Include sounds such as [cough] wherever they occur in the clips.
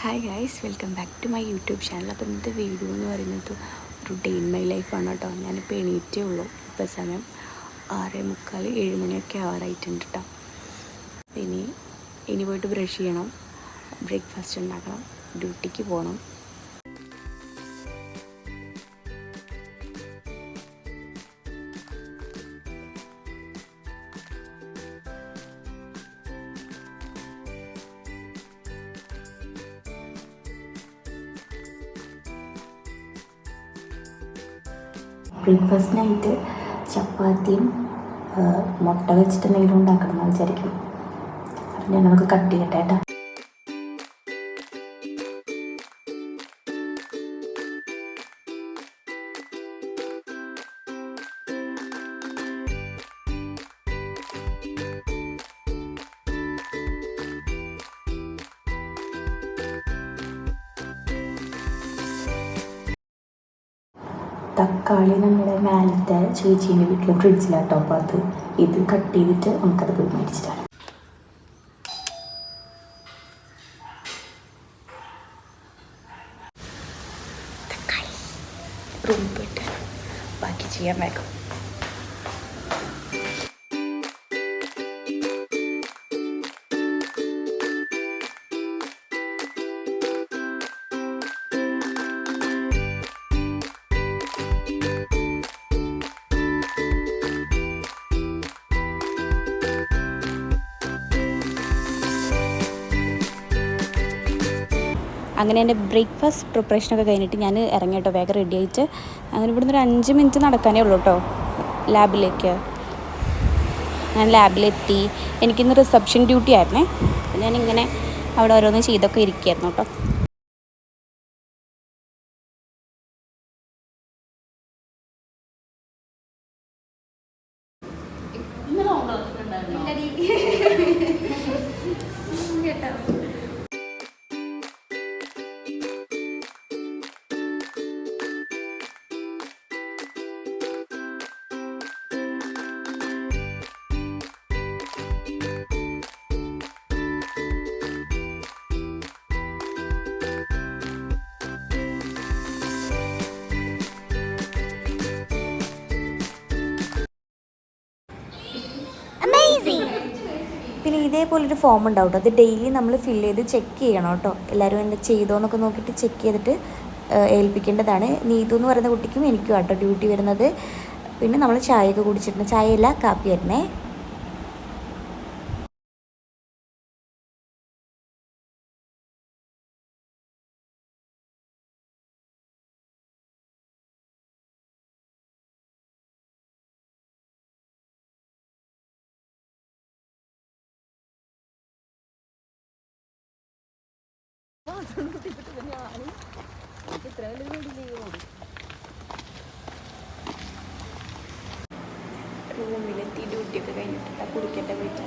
Hi guys welcome back to my YouTube channel അപ്പോൾ ഇന്നത്തെ video എന്ന് പറയുന്നത് ഒരു ഡേ ഇൻ മൈ ലൈഫാണ് കേട്ടോ. ഞാനിപ്പോൾ എണീറ്റേ ഉള്ളൂ. ഇപ്പോൾ സമയം ആറേ മുക്കാൽ ഏഴ് മണിയൊക്കെ ആവാറായിട്ടുണ്ട് കേട്ടോ. ഇനി ഇനി പോയിട്ട് ബ്രഷ് ചെയ്യണം. ബ്രേക്ക്ഫാസ്റ്റ് ഉണ്ടാക്കണം. ഡ്യൂട്ടിക്ക് പോകണം ബ്രേക്ക്ഫാസ്റ്റിനായിട്ട് ചപ്പാത്തിയും മുട്ട വെച്ചിട്ട് എന്തെങ്കിലും ഉണ്ടാക്കണം എന്ന് വിചാരിക്കും അപ്പം ഞാൻ നമുക്ക് കട്ട് ചെയ്യട്ടെ കേട്ടോ. തക്കാളി നമ്മുടെ മേലത്തെ ചേച്ചീന്റെ വീട്ടിലെ ഫ്രിഡ്ജിലാട്ടോ. അപ്പോൾ അത് ഇത് കട്ട് ചെയ്തിട്ട് നമുക്കത് പോയി മേടിച്ചിട്ട് വരാം തക്കാളി. റൂമിൽ പോയിട്ട് ബാക്കി ചെയ്യാൻ വേഗം. അങ്ങനെ എന്റെ ബ്രേക്ക്ഫാസ്റ്റ് പ്രിപ്പറേഷനൊക്കെ കഴിഞ്ഞിട്ട് ഞാൻ ഇറങ്ങി കേട്ടോ വേഗം റെഡി ആയിട്ട്. അങ്ങനെ ഇവിടുന്ന് ഒരു അഞ്ച് മിനിറ്റ് നടക്കാനേ ഉള്ളൂ കേട്ടോ ലാബിലേക്ക് ഞാൻ ലാബിലെത്തി എനിക്കിന്ന് റിസപ്ഷൻ ഡ്യൂട്ടി ആയിരുന്നേ അപ്പം ഞാനിങ്ങനെ അവിടെ ഓരോന്ന് ചെയ്തൊക്കെ ഇരിക്കുകയായിരുന്നു കേട്ടോ. [laughs] പിന്നെ ഇതേപോലൊരു ഫോം ഉണ്ടാവും കേട്ടോ അത് ഡെയിലി നമ്മൾ ഫില്ല് ചെയ്ത് ചെക്ക് ചെയ്യണം കേട്ടോ എല്ലാവരും എന്താ ചെയ്തോ എന്നൊക്കെ നോക്കിയിട്ട് ചെക്ക് ചെയ്തിട്ട് ഏൽപ്പിക്കേണ്ടതാണ്. നീതു എന്ന് പറയുന്ന കുട്ടിക്കും എനിക്കും കേട്ടോ ഡ്യൂട്ടി വരുന്നത്. പിന്നെ നമ്മൾ ചായയൊക്കെ കുടിച്ചിട്ടുണ്ട്. ചായയല്ല കാപ്പി വരുന്നേ റൂമിലെത്തി ഡ്യൂട്ടിയൊക്കെ കഴിഞ്ഞിട്ട് കുടിക്കട്ടെ പോയിട്ട്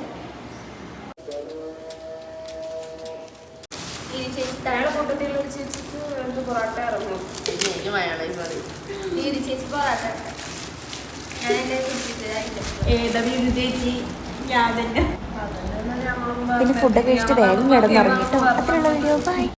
പിന്നെ ഫുഡൊക്കെ കഴിച്ചിട്ട് വേഗം കിടന്നിറങ്ങിട്ടോ അത്രയുള്ള വീഡിയോ ബൈ